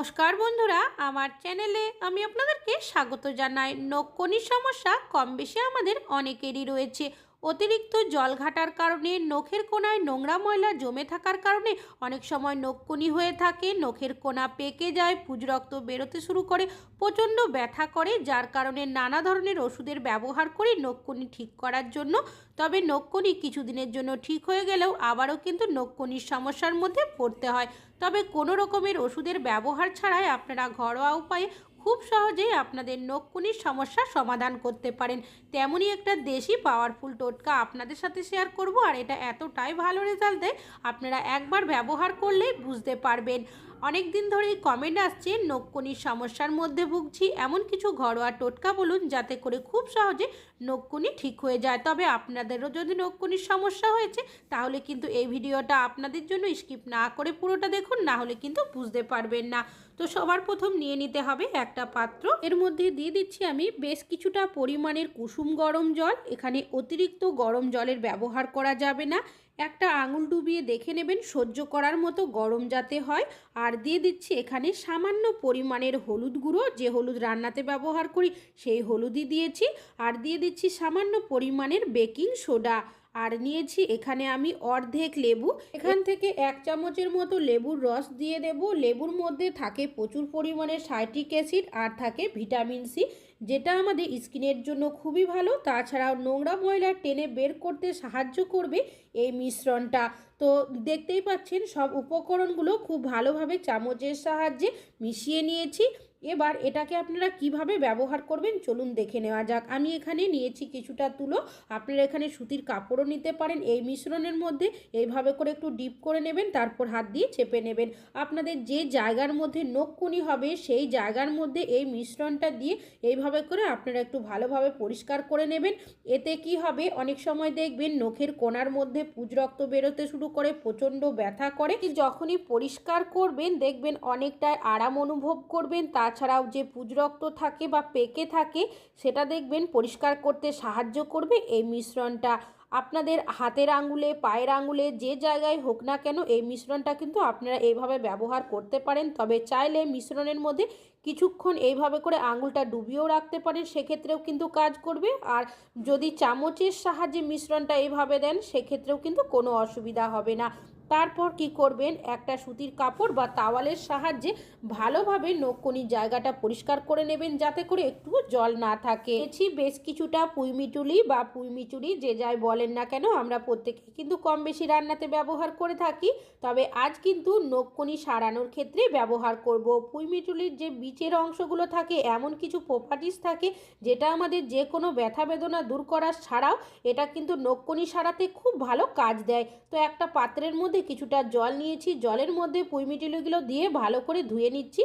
নমস্কার বন্ধুরা, আমার চ্যানেলে আমি আপনাদেরকে স্বাগত জানাই। নকনি সমস্যা কম বেশি আমাদের অনেকেরই রয়েছে। অতিরিক্ত জল ঘাটার কারণে, নখের কোনায় নোংরা ময়লা জমে থাকার কারণে অনেক সময় নখকুনি হয়ে থাকে। নখের কোনা পেকে যায় রক্ত বেরোতে শুরু করে, প্রচণ্ড ব্যথা করে, যার কারণে নানা ধরনের ওষুধের ব্যবহার করি নখকুনি ঠিক করার জন্য। তবে নখকুনি কিছুদিনের জন্য ঠিক হয়ে গেলেও আবারও কিন্তু নখকুনির সমস্যার মধ্যে পড়তে হয়। তবে কোনো রকমের ওষুধের ব্যবহার ছাড়াই আপনারা ঘরোয়া উপায়ে খুব সহজেই আপনাদের নখকুনির সমস্যার সমাধান করতে পারেন। তেমনই একটা দেশি পাওয়ারফুল টোটকা আপনাদের সাথে শেয়ার করব আর এটা এতটাই ভালো রেজাল্ট দেয়, আপনারা একবার ব্যবহার করলেই বুঝতে পারবেন। অনেক দিন ধরেই কমেন্ট আসছে নখকুনির সমস্যার মধ্যে ভুগছি, এমন কিছু ঘরোয়া টোটকা বলুন যাতে করে খুব সহজে নখকুনি ঠিক হয়ে যায়। তবে আপনাদেরও যদি নখকুনির সমস্যা হয়েছে, তাহলে কিন্তু এই ভিডিওটা আপনাদের জন্য স্কিপ না করে পুরোটা দেখুন, না হলে কিন্তু বুঝতে পারবেন না। তো সবার প্রথম নিয়ে নিতে হবে একটা পাত্র। এর মধ্যে দিয়ে দিচ্ছি আমি বেশ কিছুটা পরিমাণের কুসুম গরম জল। এখানে অতিরিক্ত গরম জলের ব্যবহার করা যাবে না। একটা আঙুল ডুবিয়ে দেখে নেবেন সহ্য করার মতো গরম যাতে হয়। আর দিয়ে দিচ্ছি এখানে সামান্য পরিমাণের হলুদ গুঁড়ো। যে হলুদ রান্নাতে ব্যবহার করি সেই হলুদই দিয়েছি। আর দিয়ে দিচ্ছি সামান্য পরিমাণের বেকিং সোডা। আর নিয়েছি এখানে আমি অর্ধেক লেবু। এখান থেকে এক চামচের মতো লেবুর রস দিয়ে দেব। লেবুর মধ্যে থাকে প্রচুর পরিমাণে সাইট্রিক অ্যাসিড আর থাকে ভিটামিন সি যেটা আমাদের স্কিনের জন্য খুবই ভালো। তাছাড়াও নোংরা ময়লা টেনে বের করতে সাহায্য করবে এই মিশ্রণটা। তো দেখতেই পাচ্ছেন সব উপকরণগুলো খুব ভালোভাবে চামচের সাহায্যে মিশিয়ে নিয়েছি। এবার এটাকে আপনারা কীভাবে ব্যবহার করবেন চলুন দেখে নেওয়া যাক। আমি এখানে নিয়েছি কিছুটা তুলো। আপনারা এখানে সুতির কাপড়ও নিতে পারেন, এই মিশ্রণের মধ্যে। এইভাবে করে একটু ডিপ করে নেবেন, তারপর হাত দিয়ে চেপে নেবেন। আপনাদের যে জায়গার মধ্যে নখকুনি হবে, সেই জায়গার মধ্যে এই মিশ্রণটা দিয়ে এইভাবে করে আপনারা একটু ভালোভাবে পরিষ্কার করে নেবেন। এতে কি হবে? অনেক সময় দেখবেন নখের কোনার মধ্যে পুজ রক্ত বেরোতে শুরু করে, প্রচণ্ড ব্যথা করে। যখনই পরিষ্কার করবেন, দেখবেন অনেকটাই আরাম অনুভব করবেন তাছাড়াও যে পুজ রক্ত থাকে বা পেকে থাকে, সেটা দেখবেন পরিষ্কার করতে সাহায্য করবে এই মিশ্রণটা। আপনাদের হাতের আঙুলে, পায়ের আঙুলে, যে জায়গায় হোক না কেন এই মিশ্রণটা কিন্তু আপনারা এইভাবে ব্যবহার করতে পারেন। তবে চাইলে মিশ্রণের মধ্যে কিছুক্ষণ এইভাবে করে আঙুলটা ডুবিয়েও রাখতে পারেন, সেক্ষেত্রেও কিন্তু কাজ করবে। আর যদি চামচের সাহায্যে মিশ্রণটা এইভাবে দেন, সেক্ষেত্রেও কিন্তু কোনো অসুবিধা হবে না। তারপর কি করবেন? একটা সুতির কাপড় বা তাওয়ালের সাহায্যে ভালোভাবে নখকনির জায়গাটা পরিষ্কার করে নেবেন যাতে করে একটু জল না থাকে। এছি বেশ কিছুটা পুইমিটুলি বা পুইমিচুরি যে যাই বলেন না কেন, আমরা প্রত্যেকে কিন্তু কম বেশি রান্নাতে ব্যবহার করে থাকি। তবে আজ কিন্তু নখকনি সারানোর ক্ষেত্রে ব্যবহার করব। পুইমিটুলির যে বীচের অংশগুলো থাকে, এমন কিছু প্রপার্টিস থাকে, যেটা আমাদের যে কোনো ব্যথা বেদনা দূর করার ছাড়াও, এটা কিন্তু নখকনি সারাতে খুব ভালো কাজ দেয়। তো একটা পাত্রের মধ্যে কিছুটা জল নিয়েছি, জলের মধ্যে পুইমিটুলিগুলো দিয়ে ভালো করে ধুয়ে নিচ্ছি।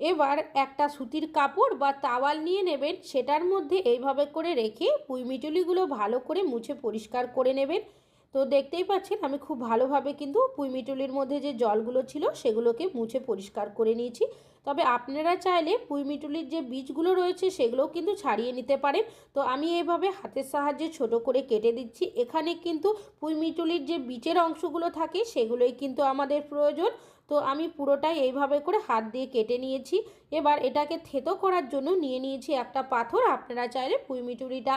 এবার একটা সুতির কাপড় বা তাওয়াল নিয়ে নেবেন, সেটার মধ্যে এইভাবে করে রেখে পুইমিটুলিগুলো ভালো করে মুছে পরিষ্কার করে নেবেন। তো দেখতেই পাচ্ছেন, আমি খুব ভালোভাবে কিন্তু পুইমিটুলির মধ্যে যে জলগুলো ছিল, সেগুলোকে মুছে পরিষ্কার করে নিয়েছি। তবে আপনারা চাইলে পুঁইমিটুলির যে বীজগুলো রয়েছে সেগুলোও কিন্তু ছাড়িয়ে নিতে পারেন। তো আমি এভাবে হাতের সাহায্যে ছোট করে কেটে দিচ্ছি। এখানে কিন্তু পুঁইমিটুলির যে বীজের অংশগুলো থাকে সেগুলোই কিন্তু আমাদের প্রয়োজন। তো আমি পুরোটাই এইভাবে করে হাত দিয়ে কেটে নিয়েছি। এবার এটাকে থেতো করার জন্য নিয়ে নিয়েছি একটা পাথর। আপনারা চাইলে পুইমিটুলিটা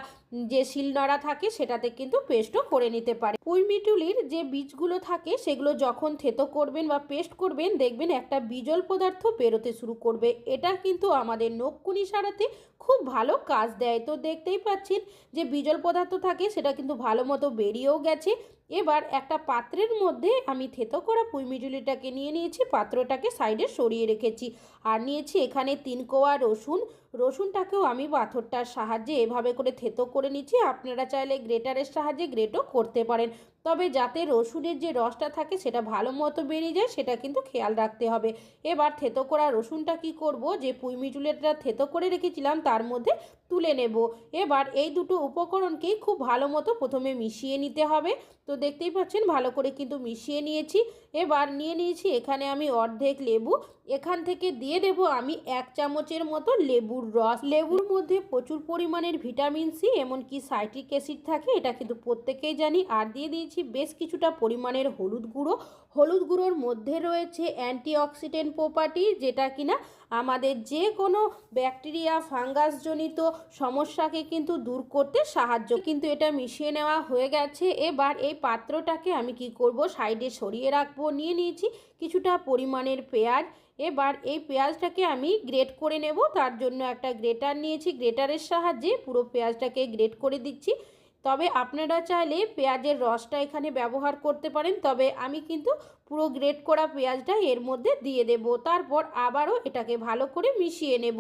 যে শিলনোড়া থাকে সেটাতে কিন্তু পেস্টও করে নিতে পারে পুইমিটুলির যে বীজগুলো থাকে সেগুলো যখন থেতো করবেন বা পেস্ট করবেন, দেখবেন একটা বিজল পদার্থ বেরোতে শুরু করবে। এটা কিন্তু আমাদের নখকুনি সারাতে খুব ভালো কাজ দেয়। তো দেখতেই পাচ্ছেন যে বিজল পদার্থ থাকে সেটা কিন্তু ভালো মতো বেরিয়েও গেছে। এবার একটা পাত্রের মধ্যে আমি থেতো করা পুইমিটুলিটাকে নিয়ে নিয়েছি, পাত্রটাকে সাইডে সরিয়ে রেখেছি। আর নিয়েছি এখানে তিন কোয়া রসুন রসুনটাকেও আমি পাথরটার সাহায্যে এভাবে করে থেতো করে নিচ্ছি। আপনারা চাইলে গ্রেটারের সাহায্যে গ্রেটও করতে পারেন। তবে যাতে রসুনের যে রসটা থাকে সেটা ভালো মতো বেরিয়ে যায়, সেটা কিন্তু খেয়াল রাখতে হবে। এবার থেতো করা রসুনটা কি করব? যে পুইমিটুলেটা থেতো করে রেখেছিলাম, তার মধ্যে তুলে নেব। এবার এই দুটো উপকরণকেই খুব ভালো মতো প্রথমে মিশিয়ে নিতে হবে। তো দেখতেই পাচ্ছেন, ভালো করে কিন্তু মিশিয়ে নিয়েছি। এবার নিয়ে নিয়েছি, এখানে আমি অর্ধেক লেবু। এখান থেকে দিয়ে দেব আমি এক চামচের মতো লেবুর রস, লেবুর মধ্যে প্রচুর পরিমাণের ভিটামিন সি, এমনকি সাইট্রিক অ্যাসিড থাকে, এটা কিন্তু প্রত্যেকেই জানি। আর দিয়ে দিয়েছি বেশ কিছুটা পরিমাণের হলুদ গুঁড়ো হলুদ গুঁড়োর মধ্যে রয়েছে অ্যান্টিঅক্সিডেন্ট প্রপার্টি, যেটা কিনা আমাদের যে কোনো ব্যাকটেরিয়া ফাঙ্গাসজনিত সমস্যাকে কিন্তু দূর করতে সাহায্য কিন্তু এটা মিশিয়ে নেওয়া হয়ে গেছে। এবার এই পাত্রটাকে আমি কি করব? সাইডে সরিয়ে রাখব। নিয়ে নিয়েছি কিছুটা পরিমাণের পেঁয়াজ। এবার এই পেঁয়াজটাকে আমি গ্রেট করে নেব। তার জন্য একটা গ্রেটার নিয়েছি। গ্রেটারের সাহায্যে পুরো পেঁয়াজটাকে গ্রেট করে দিচ্ছি। তবে আপনারা চাইলে পেঁয়াজের রসটা এখানে ব্যবহার করতে পারেন। তবে আমি কিন্তু পুরো গ্রেট করা পেঁয়াজটা এর মধ্যে দিয়ে দেব। তারপর আবারও এটাকে ভালো করে মিশিয়ে নেব।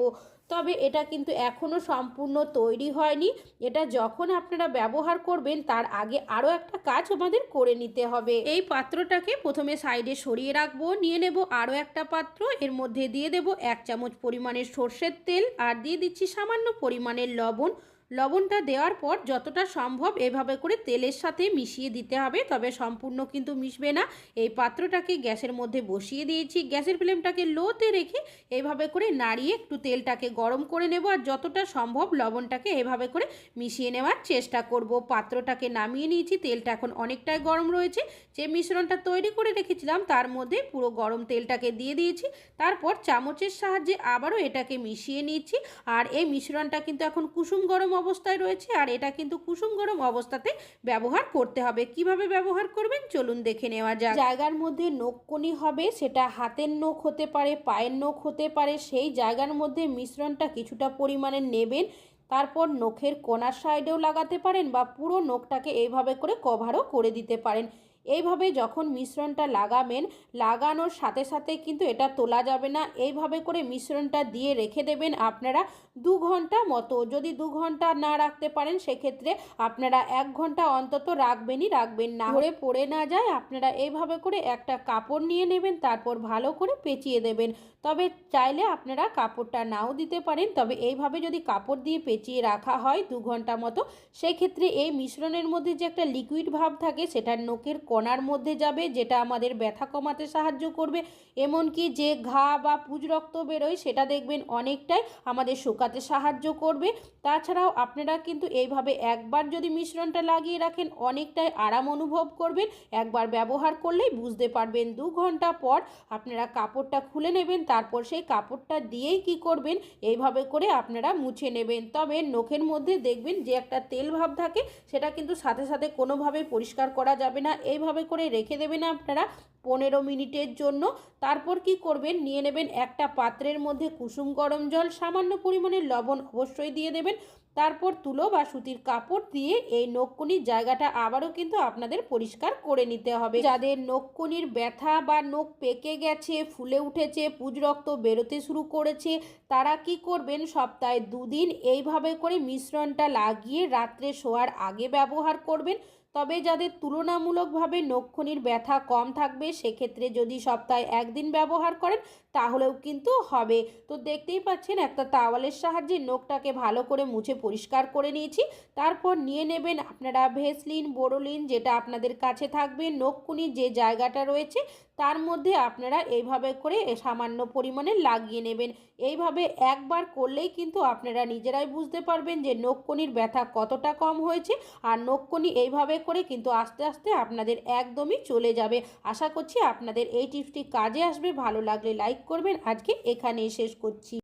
তবে এটা কিন্তু এখনও সম্পূর্ণ তৈরি হয়নি। এটা যখন আপনারা ব্যবহার করবেন, তার আগে আরও একটা কাজ আমাদের করে নিতে হবে। এই পাত্রটাকে প্রথমে সাইডে সরিয়ে রাখব, নিয়ে নেব আরও একটা পাত্র। এর মধ্যে দিয়ে দেব এক চামচ পরিমাণের সর্ষের তেল আর দিয়ে দিচ্ছি সামান্য পরিমাণের লবণ। লবণটা দেওয়ার পর যতটা সম্ভব এভাবে করে তেলের সাথে মিশিয়ে দিতে হবে, তবে সম্পূর্ণ কিন্তু মিশবে না। এই পাত্রটাকে গ্যাসের মধ্যে বসিয়ে দিয়েছি। গ্যাসের ফ্লেমটাকে লোতে রেখে এভাবে করে নাড়িয়ে একটু তেলটাকে গরম করে নেব আর যতটা সম্ভব লবণটাকে এভাবে করে মিশিয়ে নেওয়ার চেষ্টা করব। পাত্রটাকে নামিয়ে নিয়েছি, তেলটা এখন অনেকটাই গরম রয়েছে। যে মিশ্রণটা তৈরি করে রেখেছিলাম তার মধ্যে পুরো গরম তেলটাকে দিয়ে দিয়েছি। তারপর চামচের সাহায্যে আবারও এটাকে মিশিয়ে নিচ্ছি আর এই মিশ্রণটা কিন্তু এখন কুসুম গরম অবস্থায় রয়েছে আর এটা কিন্তু কুসুম গরম অবস্থাতে ব্যবহার করতে হবে। কীভাবে ব্যবহার করবেন? চলুন দেখে নেওয়া যায় জায়গার মধ্যে নখকনি হবে, সেটা হাতের নখ হতে পারে, পায়ের নখ হতে পারে, সেই জায়গার মধ্যে মিশ্রণটা কিছুটা পরিমাণে নেবেন। তারপর নখের কোনার সাইডেও লাগাতে পারেন বা পুরো নখটাকে এইভাবে করে কভারও করে দিতে পারেন। এইভাবে যখন মিশ্রণটা লাগাবেন, লাগানোর সাথে সাথে কিন্তু এটা তোলা যাবে না। এইভাবে করে মিশ্রণটা দিয়ে রেখে দেবেন আপনারা দু ঘণ্টা মতো। যদি দু ঘণ্টা না রাখতে পারেন, সেক্ষেত্রে আপনারা এক ঘণ্টা অন্তত রাখবেনই রাখবেন। না হলে পড়ে না যায়। আপনারা এইভাবে করে একটা কাপড় নিয়ে নেবেন, তারপর ভালো করে পেঁচিয়ে দেবেন। তবে চাইলে আপনারা কাপড়টা নাও দিতে পারেন। তবে এইভাবে যদি কাপড় দিয়ে পেঁচিয়ে রাখা হয় দু ঘণ্টা মতো, সেক্ষেত্রে এই মিশ্রণের মধ্যে যে একটা লিকুইড ভাব থাকে, সেটা নোকের কণার মধ্যে যাবে, যেটা আমাদের ব্যথা কমাতে সাহায্য করবে। এমনকি যে ঘা বা পুজ রক্ত বেরোয়, সেটা দেখবেন অনেকটাই আমাদের শুকাতে সাহায্য করবে। তাছাড়াও আপনারা কিন্তু এইভাবে একবার যদি মিশ্রণটা লাগিয়ে রাখেন, অনেকটাই আরাম অনুভব করবেন। একবার ব্যবহার করলেই বুঝতে পারবেন দু ঘণ্টা পর আপনারা কাপড়টা খুলে নেবেন, তারপর সেই কাপড়টা দিয়েই কি করবেন, এইভাবে করে আপনারা মুছে নেবেন। তবে নখের মধ্যে দেখবেন যে একটা তেল ভাব থাকে, সেটা কিন্তু সাথে সাথে কোনোভাবে পরিষ্কার করা যাবে না। এইভাবে করে রেখে দেবেন আপনারা পনেরো মিনিটের জন্য। তারপর কি করবেন? নিয়ে নেবেন একটা পাত্রের মধ্যে কুসুম গরম জল, সামান্য পরিমাণে লবণ অবশ্যই দিয়ে দেবেন। তারপর তুলো বা সুতির কাপড় দিয়ে এই নখকুনির জায়গাটা আবারও কিন্তু আপনাদের পরিষ্কার করে নিতে হবে। যাদের নখকুনির ব্যথা বা নখ পেকে গেছে, ফুলে উঠেছে, পুজ রক্ত বেরোতে শুরু করেছে, তারা কি করবেন? সপ্তাহে দুদিন এইভাবে করে মিশ্রণটা লাগিয়ে রাত্রে শোয়ার আগে ব্যবহার করবেন। তবে যাদের তুলনামূলকভাবে নক্ষণীর ব্যথা কম থাকবে, সেক্ষেত্রে যদি সপ্তাহে একদিন ব্যবহার করেন, তাহলেও কিন্তু হবে। তো দেখতেই পাচ্ছেন, একটা তাওয়ালের সাহায্যে নখটাকে ভালো করে মুছে পরিষ্কার করে নিয়েছি। তারপর নিয়ে নেবেন আপনারা ভেসলিন, বোরোলিন, যেটা আপনাদের কাছে থাকবে নখকুনির যে জায়গাটা রয়েছে তার মধ্যে আপনারা এইভাবে করে সামান্য পরিমাণে লাগিয়ে নেবেন। এইভাবে একবার করলেই কিন্তু আপনারা নিজেরাই বুঝতে পারবেন যে নক্ষণির ব্যথা কতটা কম হয়েছে আর নক্ষণি এইভাবে করে কিন্তু আস্তে আস্তে আপনাদের একদমই চলে যাবে। আশা করছি আপনাদের এই টিপসটি কাজে আসবে। ভালো লাগলে লাইক করবেন। আজকে এখানেই শেষ করছি।